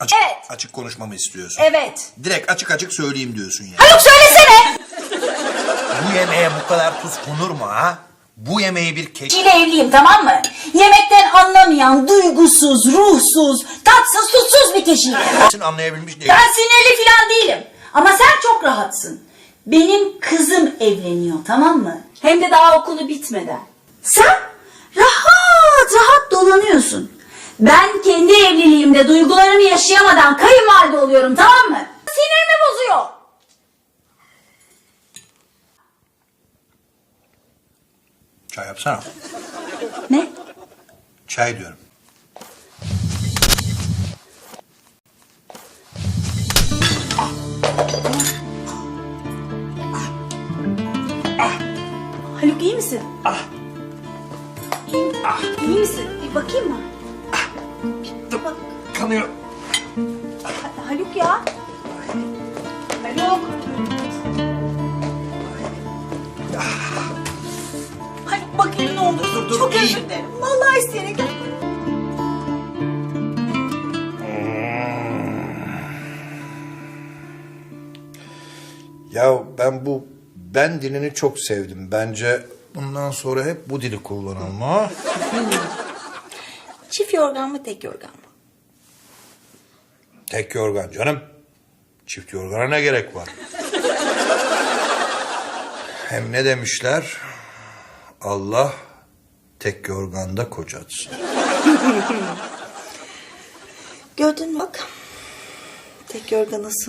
Açık, Evet. açık konuşmamı istiyorsun. Evet. Direkt açık açık söyleyeyim diyorsun yani. Haluk söylesene. Bu yemeğe bu kadar tuz konur mu ha? Bu yemeği bir keş... Kişiyle evliyim tamam mı? Yemekten anlamayan, duygusuz, ruhsuz, tatsız, tutsuz bir kişiyim. anlayabilmiş değil. Ben sinirli falan değilim. Ama sen çok rahatsın. Benim kızım evleniyor tamam mı? Hem de daha okulu bitmeden. Sen rahat rahat dolanıyorsun. Ben kendi evliliğimde duygularımı yaşayamadan kayınvalide oluyorum tamam mı? Sinirimi bozuyor. Çay yapsana. Ne? Çay diyorum. Haluk iyi misin? Ah. İyi, iyi misin? Bir bakayım mı? Bak. Kanıyor. Ha- Haluk ya. Haluk. Haluk bakayım ne olur. Dur, dur, Çok iyiyim. özür dilerim. Vallahi isteyerek. Ya ben bu ben dilini çok sevdim. Bence bundan sonra hep bu dili kullanalım ha. Çift yorgan mı tek yorgan mı? Tek yorgan canım. Çift yorgana ne gerek var? Hem ne demişler? Allah tek yorganda kocatsın. Gördün mü bak. Tek yorganı